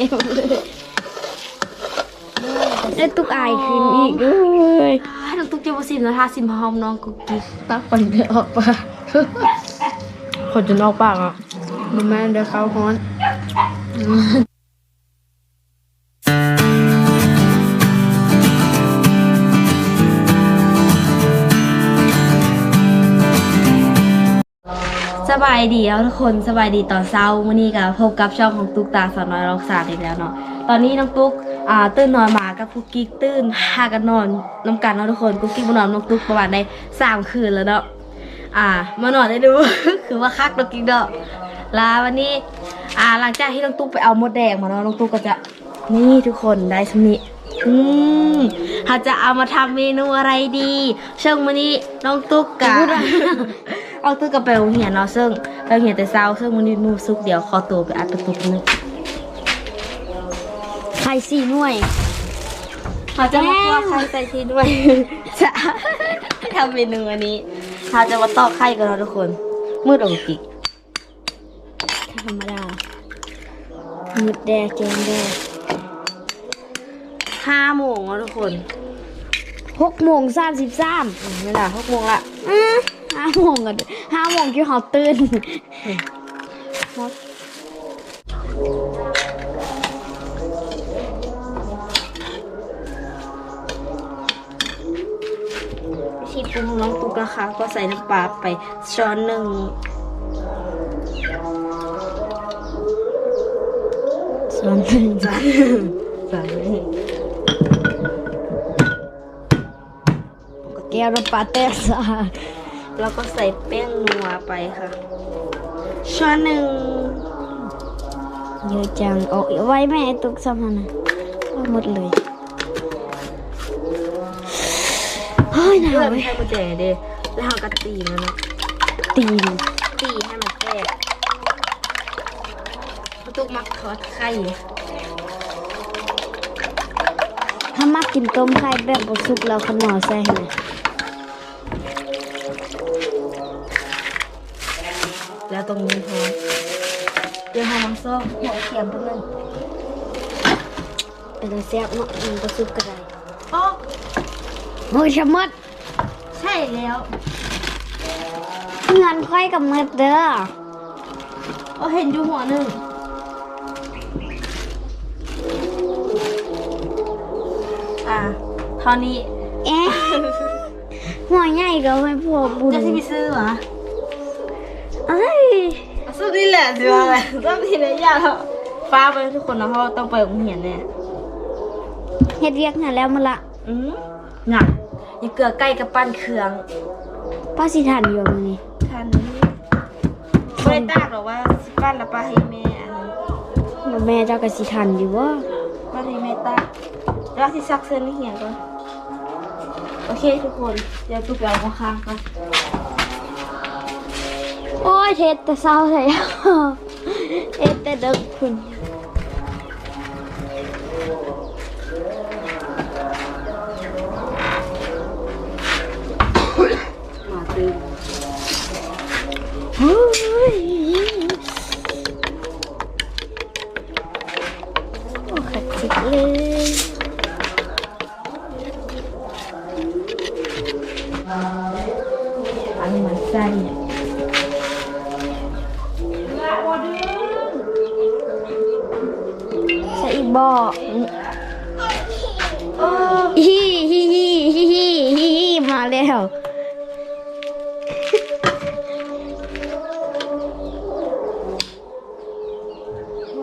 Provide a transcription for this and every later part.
ต็มเลยแล้วตุกอายขึ้นอีกเลยให้น้องตุ๊กเจ้าบ่ซิมนะถ้าซิมพร้อมน้องกุ๊กกิ๊กตักปันเดือออกปากคนจะนอกปากอะมันแม่เดี๋ยวเขาฮ้อน บายดีแล้วทุกคนสบายดีตอนเช้ามื้อนี้ก็พบกับช่องของตุ๊กตาสาวน้อยร้องสาอีกแล้วเนาะตอนนี้น้องตุ๊กอ่าตื่นนอนมากับกุ๊กกิ๊กตื่นพากันนอนน้ำกันเนาะทุกคนกุ๊กกิ๊กมานอนน้องตุ๊กประมาณได้สามคืนแล้วเนาะอ่ามานอนได้ดู คือว่าคักน้องกิ๊กเนาะลาวันนี้อ่าหลังจากที่น้องตุ๊กไปเอามดแดงมาเนาะน้องตุ๊กก็จะนี่ทุกคนได้สำนี้อืมเขาจะเอามาทำเมนูอะไรดีเชิงมื้อนี้น้องตุ๊กกะ เอาตู้กับไปโรงเรียนเนาะซึ่งไปโรงเรียนแต่เช้าซึ่งมันนี้มูซุกเดียวขอตัวไปอัดประตูนึงไข่สี่หน่วยเขาจะมาคั่วไข่ใส่ทีด้วยจะทำเมนูอันนี้เขาจะมาตอกไข่กันเนาะทุกคน มืดองกิกธรรมดาหมึดแดงแกงแดงห้าโมงเนาะทุกคน หกโมงสามสิบสามอืมเวลาหกโมงละห้าโมงกันห้าโมงที่เขาตื่นที่ปรุงของน้องตุ๊กนะคะก็ใส่น้ำปลาไปช้อนหนึ่งสอนหนึ่งจ้ะใส่แก้วน้ำปลาแตกสะอาดแล้วก็ใส่แป้งนัวไปค่ะช้อนหนึ่งเยอะจังโอ้ยไว้แม่ตุกซ้ำนะเอาหมดเลยเฮ้ยหนาเพื่อวไม่เว้ยให้กุญแจเด้แล้วเราก็ตีมันเนาะตีนตีให้มันแตกตุ๊กมักทอดไข่ถ้ามักกินต้มไข่แบบบสุกเราขนอใส่ให้นะ แล้วตรงนี้พอเดี๋ยวหอมส้มหัวเขียมเพิ่งนึงเป็นตาแซ่บเนาะมันบสุกก็ได้อ๋อโอ้ยชะมัดใช่แล้วเงินค่อยกับมืดเด้อโอ้เห็นอยู่หัวหนึ่งอะเท่านี้เอ๊ะหัวใหญ่ก็ไม่พอบุญจะที่ไปซื้อหรอเอ้ยซื้อ นี่แหละสิว่าอะไรซื้อนี่แหละยากแล้วฟ้าไปทุกคนนะเพราะว่าต้องไปโรงเรียนแน่เฮ็ดเรียกหาแล้วมาละอืมหนักอย่าเกลือใกล้กับปั้นเครื่องป้าสิทันอยู่มื้อนี้ทานนี้ไม่ได้ตากหรอกว่าสิปั้นแล้วป้าให้แม่อันนี้แล้วแม่เจ้าก็สิทันอยู่ว่าป้าให้แม่ตากแล้วที่ซักเสื้อนี่เหียนก่อนโอเคทุกคนเดี๋ยวตุ๊กไปเอามาค้างก่อนโอ้ย เทศแต่เศร้าเลยเทศแต่เด็กคุณ ใส่อีกบ่อฮิฮิฮิฮิฮิฮิฮิมาแล้ว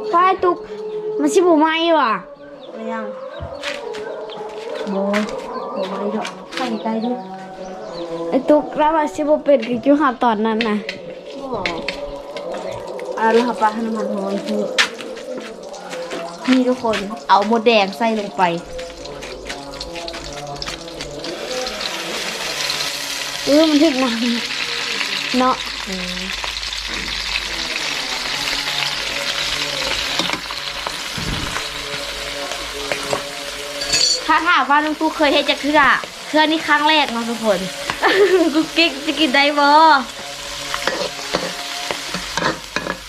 ไฟตุกมันสิบไหม้ว่ะอะไรยังโบโบไม่ดอกใส่ใกล้ดิไอ้ตุกแล้วมันสิบเป็นคือคิวหาตอนนั้นนะโบอะแล้วค่ะป้าให้น้ำมันหอยคือ นี่ทุกคนเอาหมดแดงใส่ลงไป เออมันถึกน้ำเนาะถ้าถามว่าน้องตู้เคยเฮ็ดจากเทื่อเทื่อนี่ครั้งแรกเนาะทุกคนกุ๊กกิ๊กจะกินได้บ่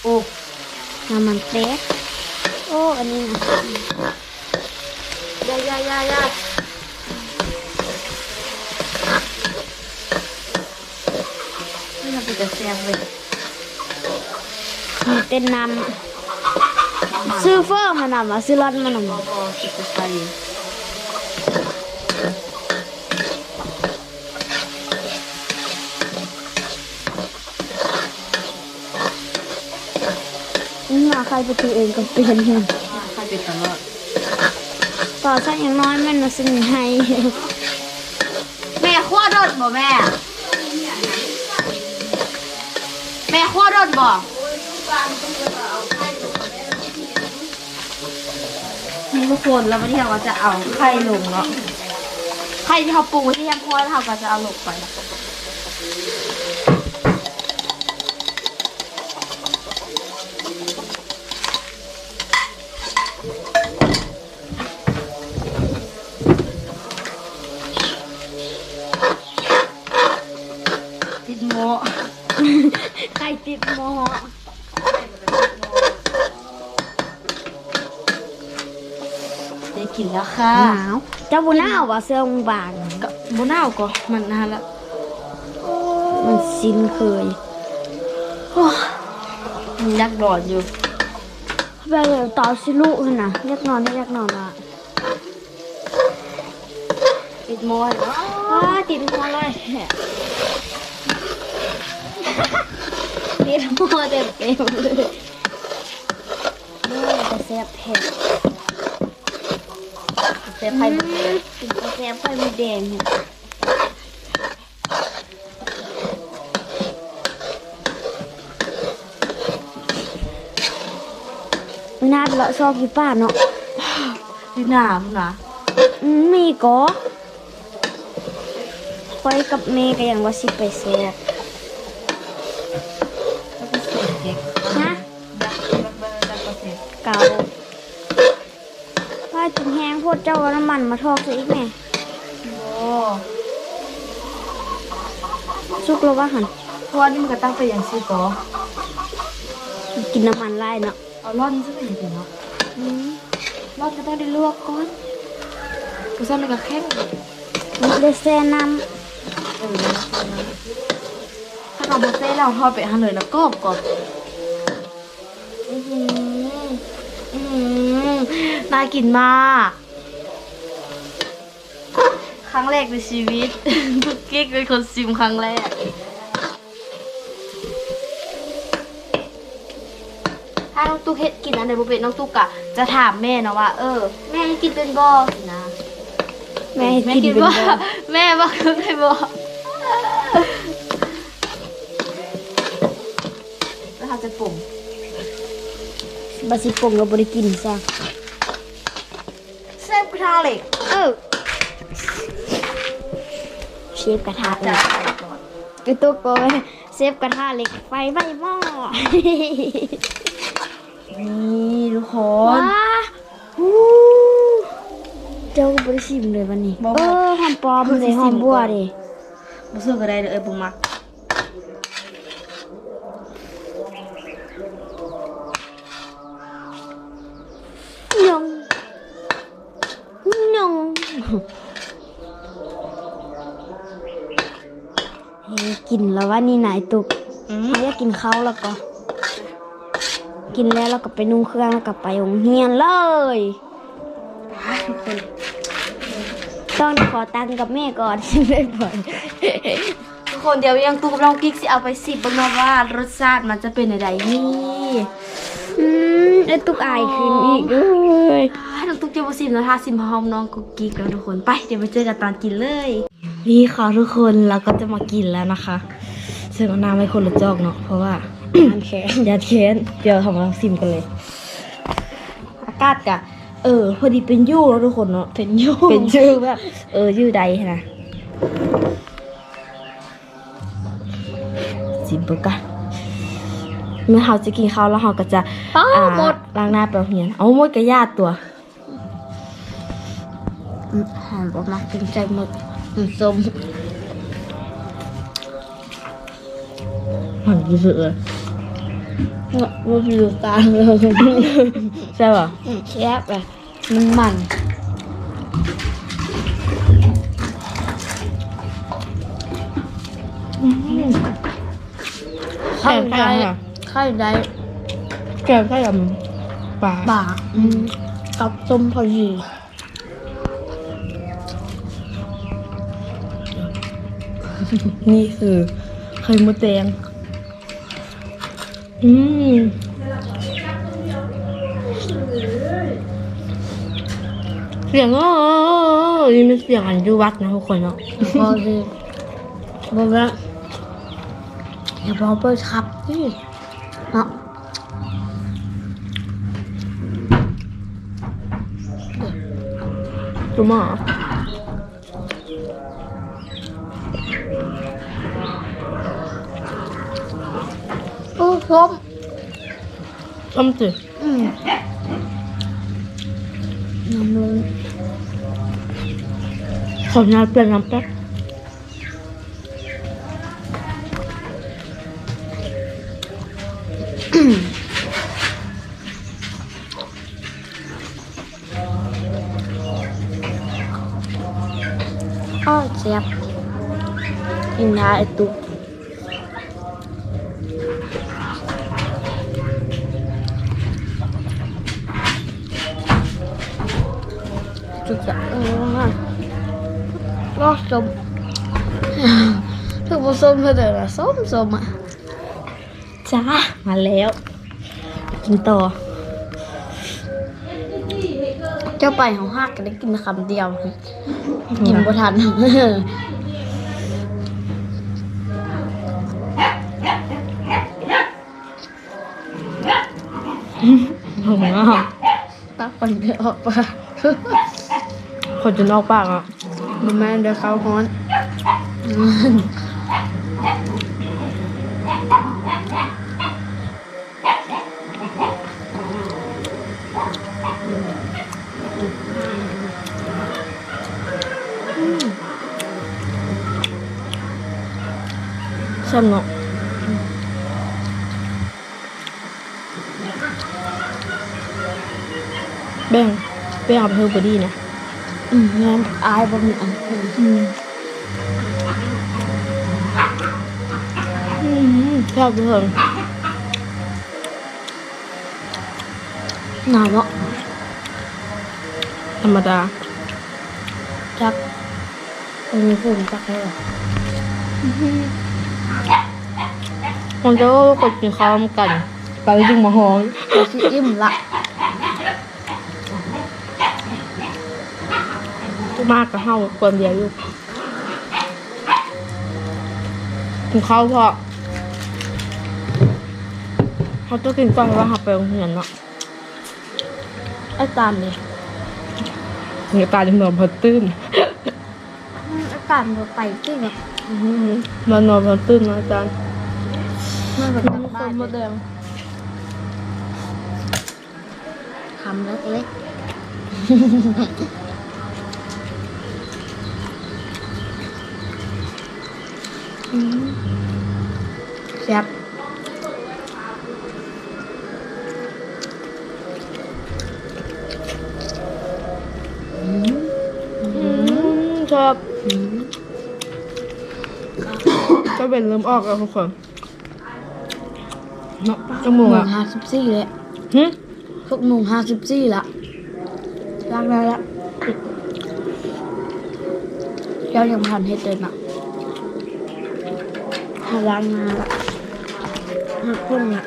โอ้น้ำมันเต๊ก โอ้ อันนี้ยายายายาไม่ทำเป็นแตะแซงเลยมีเป็นนำซื้อเฟอร์มานำอะซื้อรถมานำอสิบไปนี่มา ใครปซื้อเองก็เปลี่ยนเงินใครเป็นตลอดต่อสักอย่างน้อยแม่นมาซื้อให้แม่ขั้วรถบ่แม่ แม่ขั้วรถบ่นี่ทุกคนแล้ววันนี้เราก็จะเอาไข่ลงเนาะไข่ที่เขาปรุงไว้ที่ยังพอแล้วเราก็จะเอาลงไปนะติดโม ใครติดหมอ ได้กินแล้ว ค่ะหนาวเจ้าบุญหนาวว่ะเสื้อมึงบางก็บหนาวก็มันนานละมันสิ้นเคยมันยักษ์ดอนอยู่ไปเลยต่อสิลูกนั่นนะอยากนอนอยากนอนอะติดโมยเนาะอ้าติดหมอเลยติดหมอเต็มเต็มเลยนี่จะแซ่บเผ็ด เซฟไข่หมดเลยกินกาแฟไฟไม่แดงเนี่ยไม่น่าไปเลาะซอกอยู่ป้าเนาะที่หนามนะอืมมีก็คอยกับเมย์ก็ยังว่าสิไปเสียแล้วก็เศษเด็ก ฮะ ดักดักเบอร์ดักเปอร์เซ็นต์ เก่าว่าจนแห้งโพดเจ้าเอาน้ำ มันมาทอกซะอีกแม่โอ้สุกแล้วว่าหันเพราะว่านี่มันก็ตั้งไปอย่างซี่ก็กินน้ำมันไล่เนาะเอาร่อนซะไปอย่างเนาะอืมเราจะต้องได้ลวกก่อนกูซ่อนมันก็แข็งเดยวแซ่น้เออถ้าเราบดเซ่เราทอดไปหันเลยแล้วกรอบกรอบอือหืออือหือน่ากินมาก ครั้งแรกในชีวิตทุกกิ๊กเป็นคนซิมครั้งแรก ถ้าน้องตุ๊กเฮ็ดกินอันไหนบุเป็นน้องตุ๊กอะจะถามแม่นะว่า เออ แม่ให้กินเป็นบ่สินะำแม่ให้แม่กินคิดเป็นว่าบ่แม่บอกคือไม่บอกแล้วทำจะปุ่มบาสิปงกับบริกินซะเซฟกระทะเหล็กเออ เชฟกระทะเหล็จะกใส่ก่อนกระตุกโกยเชฟกระทะเหล็กไฟไหม้หม้อนี่ทุกคว้านฮู้เจ้าก็บริชิมเลยวันนี้บ่บ่เออหอมปลอมเพิ่งสิเลยหอมชิมบัวก่อนดิมาซื้อก็ได้เลยเออปุ่มมัก ยงยงเฮ้ย กินแล้วว่านี่ไหนายตุกอืมเขาอยากกินข้าวแล้วก็ กินแล้วเราก็ไปนุ่งเครื่องแล้วก็ไปโรงเรียนเลยทุกคนต้องขอตังค์กับแม่ก่อนถึงได้ปล่อยทุกคนเดี๋ยวยังตู้กับน้องกิ๊กสิเอาไปสิบเบิ่งเนาะว่ารสชาติมันจะเป็นอะไรนี่อืมไอ้ตุกอายขึ้นอีกเลยให้น้องตุ๊กเจะมาสิมนะถ้าสิมพร้อมน้องกุ๊กกิ๊กแล้วทุกคนไปเดี๋ยวไปเจอกันตอนกินเลย นี่ค่ะทุกคนเราก็จะมากินแล้วนะคะซึ่งเอาน้ำให้คนละจอกเนาะเพราะว่าน้ำแข็งยาเทียนเดี๋ยวทำมาซิมกันเลย อากาศกะเออ พอดีเป็นยู่แล้วทุกคนเนาะเป็นยูเป็นชื่อแบบเออยื่อใดนะซิมเบอร์กันเมื่อเราจะกินข้าวแล้วเราก็จะอ้าวอ่าหมดล้างหน้าเปล่าเหียนเอาหมดกระยาดตัวอืมหอมออกมาเป็นใจหมดอืม ส้มหอนรู้สึกเลยมันอยู่กลางเลยใช่ป่ะแซ่บเลยมันมันไข่ไข่อะไข่ได้แกงไข่ยำปลาบาอืมกับต้มพอดี นี่คือไข่มดแดง อืมเสียงอ๋อนี่มันเสียงอันดูวัดนะทุกคนเนาะพอดีบอกแล้วอย่าบอกเปิดครับนี่เนาะรู้มั้ย ส้มต้มจืดอืมน้ำล้นขอน้ำเปลี่ยนน้ำแป๊บอ้อแซ่บกินได้ไอตุ๊ก ส้มถึงผสมเพื่อเดี๋ยวละส้มส้มอะจ้ามาแล้ว กินต่อ เจ้าไปของหักก็ได้กินคำเดียว กินบ่ทันหอมมากตักไปไม่ออกปะคนจะนอกปากอะ มันแม่นเดี๋ยวเขาฮ้อนชอบเนาะแบ่งแบ่งเอาไปเฮอร์บอดี้นะ อืมแม่นอายบ่มีอันอื่นอืมอืมชอบเพิ่มหนาวเนาะธรรมดา จักมันมีฝุ่นจักเลยเหรอคนจะก็กดกินข้าวกัน ไปจึงมาหอมเราสิอิ่มละ มากกับเฮาควรเดียวอยู่กินข้าวพอเขาจะกินก่อนว่าเขาไปโรงเรียนเนาะไอ้ตามนี่เหงตาจะนอนพอตื้นไอ้ตามเราไปที่แบบมานอนพอตื้นนะอาจารย์มันแบบคบ้านนมาแดงคำเล็กๆอืม แซ่บชอบก็เป็นเริ่มออกแล้วทุกคนเนาะจมูกหนึ่อะงห้าสิบสี่เลยหึพวกหนุ่งห้าสิบสี่ละล้างได้ละเจ้ายังผ่านให้เดินอะ หาล้างาละหาคนละ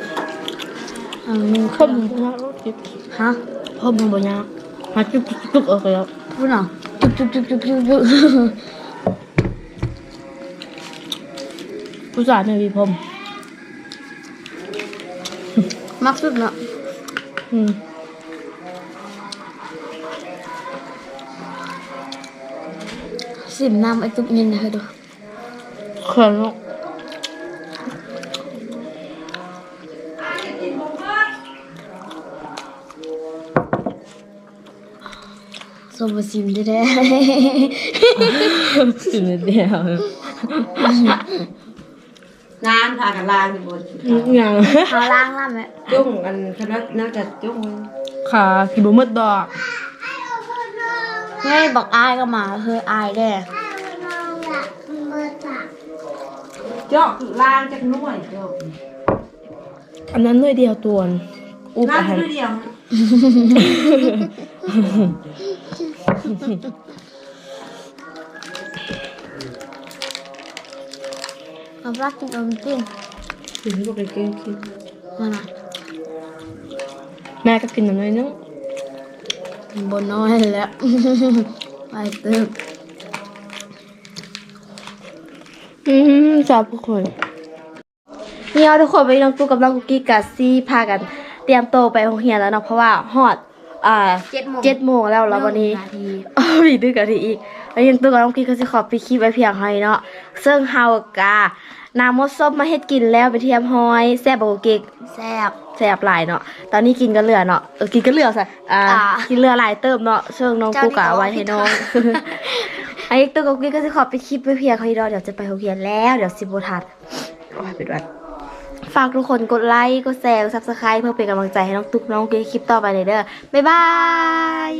หาหนึ่งคคนนยากจิบฮะพ่อมันบ่ยากหาจุกจุกออกแล้วพูดหน่ะจุกจุกจุกจุกจุกจุกผู้ชายไม่มีผมมักสุดเนาะอืมสิมน้ำไอ้ตุ๊กนินให้ดูเขินเนาะ นิดเดียวงานพากันลางอยู่บนอย่างเอาล้างล่ำเลยจุ้งอันคณะน่าจะจุ้งค่ะกินบ่หมดดอกเฮ้ยบอกอายก็มาเฮ้ยอายแด้เจาะลางจากหน่วยเจาะอันนั้นหน่วยเดียวตัวนอุบนั่อานหารคือเดียว เอาปลากินอมจิ้นถึงก็ไปเก่งคิดมาหน่อยแม่ก็กินน้ำน้อยนึงบนน้อยแล้วไปเติมอืมจับทุกคนนี่เอาทุกคนไปน้องตุ๊กกับน้องกุ๊กกิ๊กกับซี่พากัน เตรียมโตวไปโรงเรียนแล้วเนาะเพราะว่าฮอด อ่าเจ็ดโมงเจ็ดโมงแล้วแล้ววันนี้นาทีอ้าวอีกดึกกว่าทีอีกแล้วยังตัวกับน้องกิ๊กก็สิขอไปดคลิปไว้เพียงเท่านี้เนาะซึ่งเฮากะนำมดส้มมาเฮ็ดกินแล้วไปเทียมห้อยแซ่บบ่กุ๊กกิ๊กแซ่บ แซ่บหลายเนาะ ตอนนี้กินก็เหลือเนาะ เออ กินก็เหลือสิอ่า อ่ากินเหลือหลายเติมเนาะเชิงน้องเจ้ากูกะนี่ก็เอาไว้ให้น้อง ไอ้ตัวกับกิ๊กก็จะขอไปคลิปไปเพียงเขาอีกเนาะเดี๋ยวจะไปโรงเรียนแล้ว เดี๋ยวสิบทัดโอ้ยเป็นวัน ฝากทุกคนกดไลค์ กดแชร์ซับสไครต์เพื่อเป็นกำลังใจให้น้องตุ๊กน้องกิ๊กคลิปต่อไปเลยเด้อ บ๊ายบาย